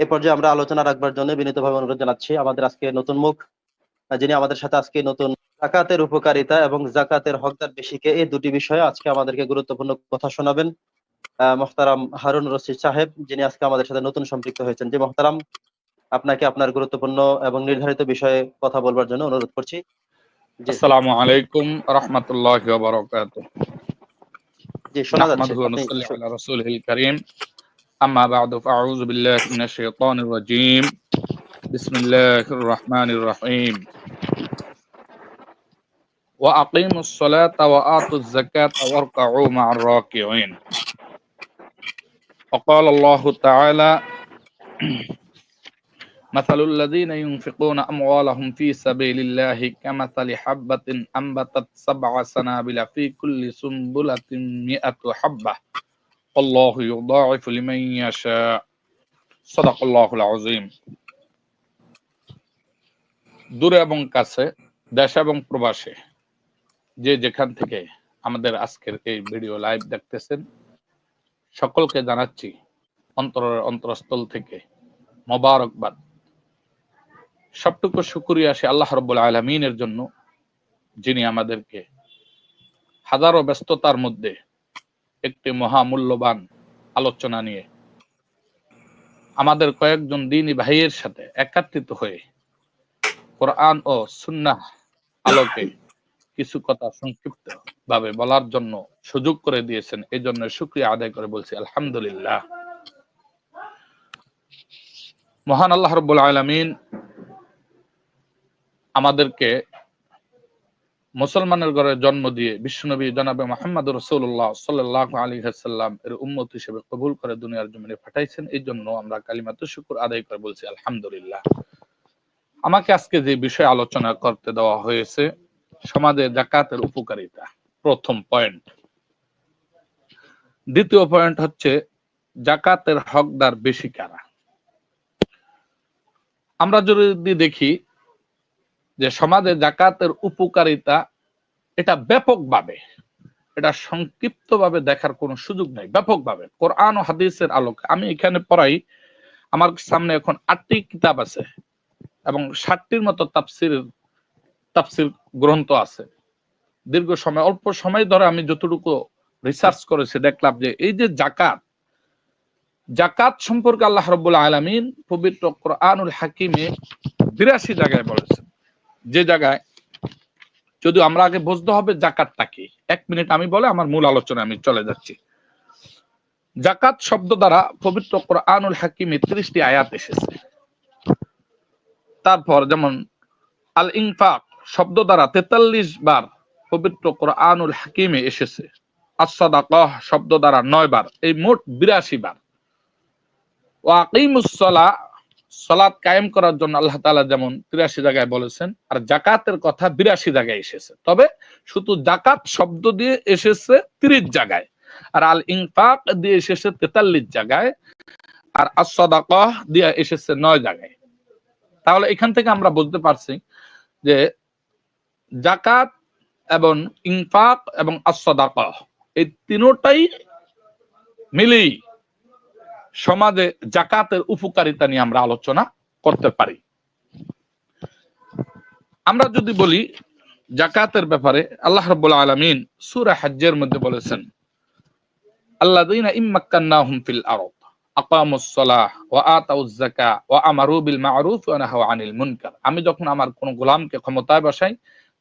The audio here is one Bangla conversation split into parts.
এ পর্যায়ে আমরা আলোচনা রাখবার জন্য বিনীতভাবে অনুরোধ জানাচ্ছি আমাদের আজকে নতুন মুখ যিনি আমাদের সাথে আজকে নতুন জাকাতের উপকারিতা এবং জাকাতের হকদার বেশিকে এই দুটি বিষয়ে আজকে আমাদেরকে গুরুত্বপূর্ণ কথা শোনাবেন মোহতারাম হারুন রশিদ সাহেব যিনি আজকে আমাদের সাথে নতুন সম্পৃক্ত হয়েছেন। যে মোহতারাম আপনাকে আপনার গুরুত্বপূর্ণ এবং নির্ধারিত বিষয়ে কথা বলবার জন্য অনুরোধ করছি। আসসালামু আলাইকুম রহমতুল্লাহ জি শোনা যাচ্ছে। أما بعد فأعوذ بالله من الشيطان الرجيم. بسم الله الرحمن الرحيم. وأقيموا الصلاة وآتوا الزكاة واركعوا مع الراكعين. وقال الله تعالى مثل الذين ينفقون أموالهم في سبيل الله كمثل حبة أنبتت سبع سنابل في كل سنبلة مئة حبة. الله يضاعف لمن يشاء. صدق الله العظيم. দূরে এবং কাছে, দেশ এবং প্রবাসে, যে যেখান থেকে আমাদের আজকের এই ভিডিও লাইভ দেখতেছেন, সকলকে জানাচ্ছি অন্তরের অন্তরস্থল থেকে মোবারকবাদ। সবটুকু শুকুরিয়া সে আল্লাহ রব আলমিনের জন্য, যিনি আমাদেরকে হাজারো ব্যস্ততার মধ্যে একটি মহামূল্যবান আলোচনা নিয়ে। আমাদের কয়েকজন দিনী ভাইয়ের সাথে একাত্রিত হয়ে কোরআন ও সুন্নাহ আলোকে কিছু কথা সংক্ষিপ্ত ভাবে বলার জন্য সুযোগ করে দিয়েছেন। এই জন্য শুক্রিয়া আদায় করে বলছি, আলহামদুলিল্লাহ। মহান আল্লাহ রব্বুল আলমিন আমাদেরকে মুসলমানের ঘরে জন্ম দিয়ে বিশ্বনবী জনাবে মোহাম্মদ রসুল্লাহ সাল্লাহ আলী হাসাল্লাম এর উম্মত হিসেবে কবুল করে দুনিয়ার জমিনে পাঠাইছেন। এই জন্য আমরা কালিমাত শুকুর আদায় করে বলছি, আলহামদুলিল্লাহ। আমাকে আজকে যে বিষয় আলোচনা করতে দেওয়া হয়েছে, সমাজে জাকাতের উপকারিতা, প্রথম পয়েন্ট দ্বিতীয় পয়েন্ট হচ্ছে জাকাতের হকদার বেশি কারা? আমরা যদি দেখি যে সমাজে জাকাতের উপকারিতা এটা ব্যাপকভাবে, এটা সংক্ষিপ্তভাবে দেখার কোনো সুযোগ নেই, ব্যাপকভাবে। কোরআন ও হাদিসের আলোকে। আমি এখানে পড়াই, আমার সামনে এখন আটটি কিতাব আছে এবং ষাটটির মতো তাফসির তাফসির গ্রন্থ আছে। দীর্ঘ সময়, অল্প সময় ধরে আমি যতটুকু রিসার্চ করেছি, দেখলাম যে এই যে জাকাত জাকাত সম্পর্কে আল্লাহ রব্বুল আলমিন পবিত্র কোরআনুল হাকিমে বিরাশি জায়গায় বলেছেন। যে জায়গায় যদি আমরা আগে বুঝতে হবে জাকাতটা কি। এক মিনিট আমি বলে আমার মূল আলোচনায় আমি চলে যাচ্ছি। জাকাত শব্দ দ্বারা পবিত্র কোরআনুল হাকিমে ত্রিশটি আয়াত এসেছে। তারপর যেমন আল ইনফাক শব্দ দ্বারা তেতাল্লিশ বার পবিত্র কোরআনুল হাকিমে এসেছে। আসাদাকহ শব্দ দ্বারা নয় বার, এই মোট বিরাশি বার। ওয়াকিমুসলা সলাৎ কায়েম করার জন্য আল্লাহ তাআলা যেমন তিরাশি জায়গায় বলেছেন, আর জাকাতের কথা বিরাশি জায়গায় এসেছে। তবে শুধু জাকাত শব্দ দিয়ে এসেছে তিরিশ জায়গায়, আর আল ইনফাক দিয়ে এসেছে তেতাল্লিশ জায়গায়, আর আসদাকহ দিয়ে এসেছে নয় জায়গায়। তাহলে এখান থেকে আমরা বুঝতে পারছি যে জাকাত এবং ইনফাক এবং আসদাকহ এই তিনোটাই মিলেই সমাজে জাকাতের উপকারিতা নিয়ে আমরা আলোচনা করতে পারি। আমরা যদি বলি জাকাতের ব্যাপারে, আল্লাহ রাব্বুল আলামিন সূরা হজ্জের মধ্যে বলেছেন, আল্লাযীনা ইম্মাক্কান্নাহুম ফিল আমি যখন আমার কোন গোলামকে ক্ষমতায় বসাই,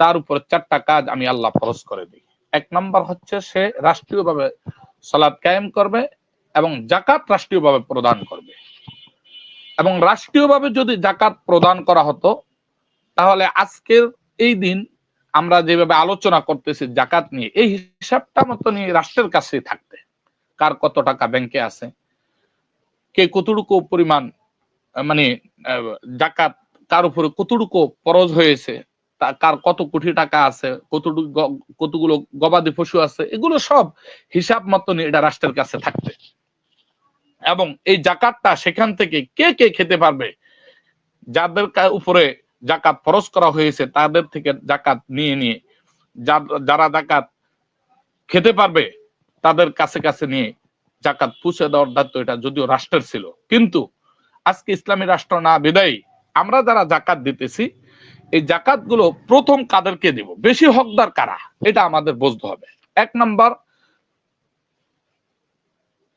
তার উপর চারটা কাজ আমি আল্লাহ ফরজ করে দিই। এক নম্বর হচ্ছে সে রাষ্ট্রীয়ভাবে সালাত কায়েম করবে এবং জাকাত রাষ্ট্রীয়ভাবে প্রদান করবে। এবং রাষ্ট্রীয়ভাবে যদি জাকাত প্রদান করা হতো, তাহলে আজকের এই দিন আমরা যেভাবে আলোচনা করতেছি জাকাত নিয়ে, এই হিসাবটা মতো নিয়ে রাষ্ট্রের কাছে থাকতে। কার কত টাকা ব্যাংকে আছে, কে কতটুকু পরিমাণ মানে জাকাত, কার উপরে কতটুকু ফরজ হয়েছে কার কত কোটি টাকা আছে, কতটুকু কতগুলো গবাদি পশু আছে, এগুলো সব হিসাব মতন এটা রাষ্ট্রের কাছে থাকতে। এবং এই জাকাতটা সেখান থেকে কে কে খেতে পারবে? যাদের উপরে জাকাত ফরজ করা হয়েছে, তাদের থেকে জাকাত নিয়ে নিয়ে যারা জাকাত খেতে পারবে, তাদের কাছে কাছে নিয়ে জাকাত পুষে দেওয়ার দায়িত্ব এটা যদিও রাষ্ট্রের ছিল। কিন্তু আজকে ইসলামী রাষ্ট্র না বিদায়ী, আমরা যারা জাকাত দিতেছি, এই জাকাতগুলো প্রথম কাদেরকে দিব? বেশি হকদার কারা? এটা আমাদের বুঝতে হবে। এক নম্বর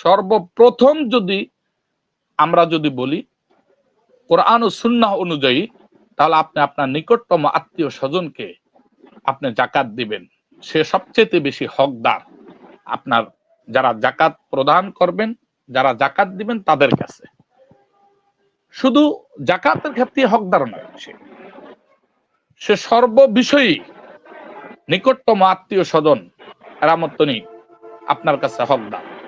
সর্বপ্রথম যদি আমরা যদি বলি কোরআন ও সুন্নাহ অনুযায়ী, তাহলে আপনি আপনার নিকটতম আত্মীয় স্বজনকে আপনি জাকাত দিবেন। সে সবচেয়ে বেশি হকদার। আপনার যারা জাকাত প্রদান করবেন, যারা জাকাত দিবেন তাদের কাছে। শুধু জাকাতের ক্ষেত্রে হকদার নয়, সে। সে সর্ব বিষয়ই নিকটতম আত্মীয় স্বজন এরামত্তনি আপনার কাছে হকদার।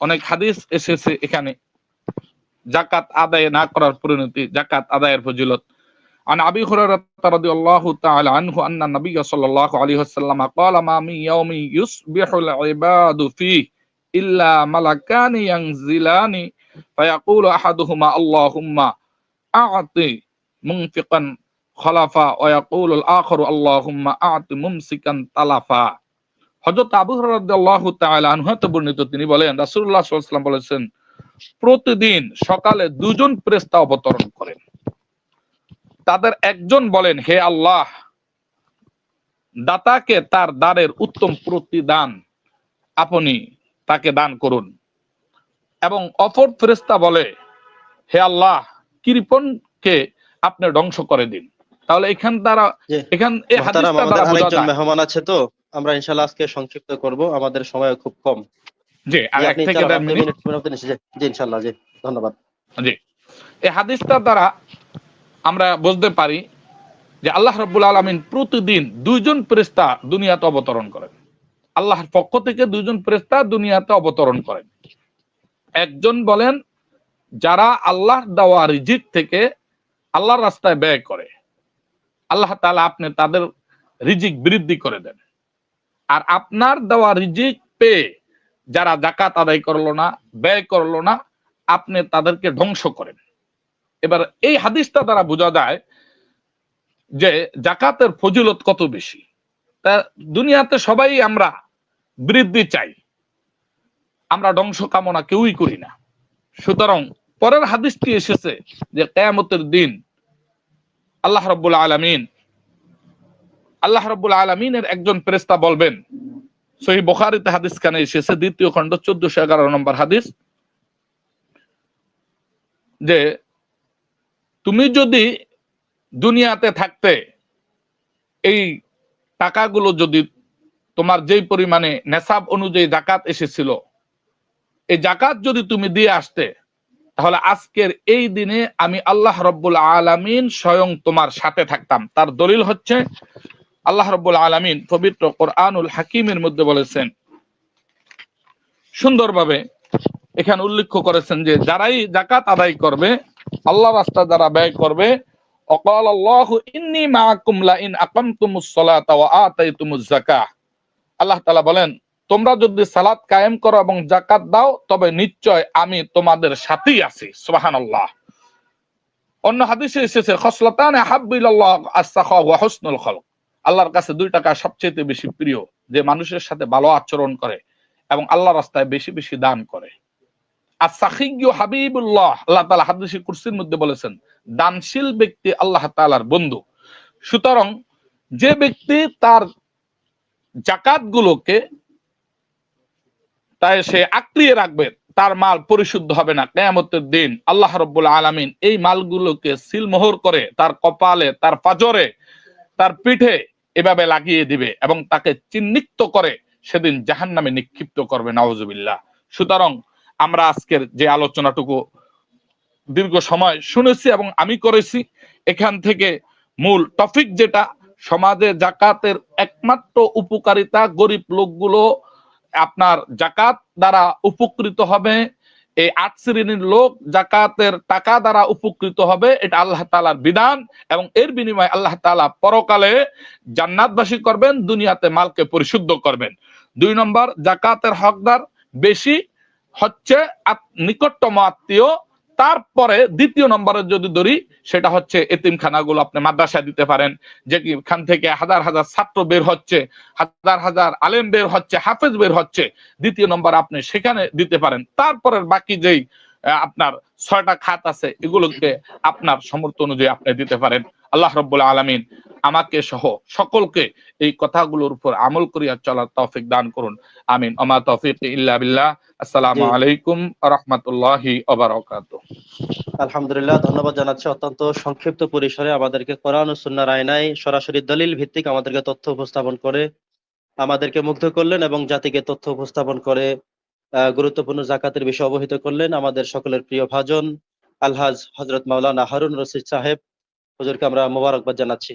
অনেক হাদিস এসেছে এখানে জাকাত আদায় না করার পরিণতি জাকাত আদায়ের ফজিলত عن ابي هريره رضي الله تعالى عنه ان النبي صلى الله عليه وسلم قال ما من يوم يصبح العباد فيه الا ملكان ينزلان فيقول احدهما اللهم اعطي منفقا খলাফা ওয়াকুল আখর আল্লাহুম্মা আতি মুমসিকান তালাফা হযরত আবু হুরায়রা রাদিয়াল্লাহু তাআলা আনহু হতে বর্ণিত তিনি বলেন রাসূলুল্লাহ সাল্লাল্লাহু আলাইহি ওয়াসাল্লাম বলেছেন প্রতিদিন সকালে দুজন ফেরেশতা অবতরণ করেন। তাদের একজন বলেন হে আল্লাহ দাতাকে তার দানের উত্তম প্রতিদান আপনি তাকে দান করুন। এবং অপর ফেরেশতা বলে হে আল্লাহ কৃপণকে আপনি ধ্বংস করে দিন। তাহলে এখান দ্বারা। এখান মেহমান আছে তো। আমরা ইনশাআল্লাহ আজকে সংক্ষিপ্ত করব। আমাদের সময় খুব কম। যে আর এক থেকে দেড় মিনিট। জি, জি ইনশাআল্লাহ জি ধন্যবাদ। জি এই হাদিসটার দ্বারা আমরা বুঝতে পারি যে আল্লাহ রাব্বুল আলামিন প্রতিদিন দুইজন দুনিয়াতে অবতরণ করেন। আল্লাহর পক্ষ থেকে দুইজন ফেরেশতা দুনিয়াতে অবতরণ করেন। একজন বলেন যারা আল্লাহর দেওয়া রিজিক থেকে আল্লাহর রাস্তায় ব্যয় করে আল্লাহ তালা আপনি তাদের রিজিক বৃদ্ধি করে দেন। আর আপনার দেওয়া রিজিক পেয়ে যারা জাকাত আদায় করল না, ব্যয় করল না, আপনি তাদেরকে ধ্বংস করেন। এবার এই হাদিসটা দ্বারা বোঝা যায় যে জাকাতের ফজিলত কত বেশি। তা দুনিয়াতে সবাই আমরা বৃদ্ধি চাই। আমরা ধ্বংস কামনা কেউই করি না। সুতরাং পরের হাদিসটি এসেছে যে কেয়ামতের দিন আল্লাহ রব্বুল আলমিন আল্লাহ রব্বুল আলমিনের একজন প্রেস্তা বলবেন সহি বখারিতে হাদিস খানে এসেছে? দ্বিতীয় খণ্ড, চোদ্দশো এগারো নম্বর হাদিস। যে, তুমি যদি দুনিয়াতে থাকতে, এই টাকাগুলো যদি তোমার যেই পরিমাণে নেশাব অনুযায়ী জাকাত এসেছিল, এই জাকাত যদি তুমি দিয়ে আসতে, তাহলে আজকের এই দিনে আমি আল্লাহ রব্বুল আলামিন স্বয়ং তোমার সাথে থাকতাম। তার দলিল হচ্ছে আল্লাহ রব্বুল আলামিন পবিত্র কোরআনুল হাকিমের মধ্যে বলেছেন, সুন্দরভাবে এখানে উল্লেখ করেছেন যে, যারাই জাকাত আদায় করবে আল্লাহ রাস্তা যারা ব্যয় করবে আল্লাহ বলেন, তোমরা যদি সালাত কায়েম করো এবং জাকাত দাও, তবে নিশ্চয় আমি তোমাদের অন্য হাদিসে এসেছে খলক। আল্লাহর কাছে দুই টাকা সবচেয়ে বেশি প্রিয়, যে মানুষের সাথে ভালো আচরণ করে এবং আল্লাহ রাস্তায় বেশি বেশি দান করে। আর সাখিজ্ঞ হাবিবুল্লাহ, আল্লাহ তাআলা হাদিসে কুরসির মধ্যে বলেছেন, দানশীল ব্যক্তি আল্লাহ তাআলার বন্ধু। সুতরাং যে ব্যক্তি তার জাকাত গুলোকে তাই সে আঁকড়িয়ে রাখবে, তার মাল পরিশুদ্ধ হবে না। কেয়ামতের দিন আল্লাহ রব্বুল আলামিন এই মালগুলোকে সিলমোহর করে তার কপালে, তার পাজরে তার পিঠে এভাবে লাগিয়ে দিবে এবং তাকে চিহ্নিত করে সেদিন জাহান্নামে নিক্ষিপ্ত করবে নওয়াজুবিল্লাহ সুতরাং আমরা আজকের যে আলোচনাটুকু দীর্ঘ সময় শুনেছি এবং আমি করেছি, এখান থেকে মূল টপিক যেটা, সমাজে জাকাতের একমাত্র উপকারিতা গরিব লোকগুলো আপনার জাকাত দ্বারা উপকৃত হবে এই আট শ্রেণির লোক জাকাতের টাকা দ্বারা উপকৃত হবে, এটা আল্লাহ তালার বিধান এবং এর বিনিময়ে আল্লাহ তালা পরকালে জান্নাতবাসী করবেন, দুনিয়াতে মালকে পরিশুদ্ধ করবেন। দুই নম্বর, জাকাতের হকদার বেশি হচ্ছে নিকটতম আত্মীয় তারপরে দ্বিতীয় নম্বরের যদি ধরি, সেটা হচ্ছে এতিমখানাগুলো আপনি মাদ্রাসায় দিতে পারেন যে খান থেকে হাজার হাজার ছাত্র বের হচ্ছে, হাজার হাজার আলেম বের হচ্ছে, হাফেজ বের হচ্ছে, দ্বিতীয় নম্বর আপনি সেখানে দিতে পারেন। তারপরের বাকি যেই আপনার ছয়টা খাত আছে, এগুলোকে আপনার সমর্থ অনুযায়ী আপনি দিতে পারেন। আল্লাহ রব্বুল আলমিন আমাকে সহ সকলকে এই কথাগুলোর উপর আমল করিয়া চলার তৌফিক দান করুন। আমিন। অমা তৌফিক ইল্লা বিল্লাহ। আসসালামু। আলাইকুম রহমতুল্লাহি ওবারাকাতুহ আলহামদুলিল্লাহ ধন্যবাদ জানাচ্ছি। অত্যন্ত সংক্ষিপ্ত পরিসরে আমাদেরকে কোরআন ও সুন্নাহর আয়নায় সরাসরি দলিল ভিত্তিক আমাদেরকে তথ্য উপস্থাপন করে আমাদেরকে মুগ্ধ করলেন এবং জাতিকে তথ্য উপস্থাপন করে গুরুত্বপূর্ণ জাকাতের বিষয়ে অবহিত করলেন আমাদের সকলের প্রিয় ভাজন আলহাজ হজরত মাওলানা হারুন রশিদ সাহেব। হুজুরকে আমরা মোবারকবাদ জানাচ্ছি।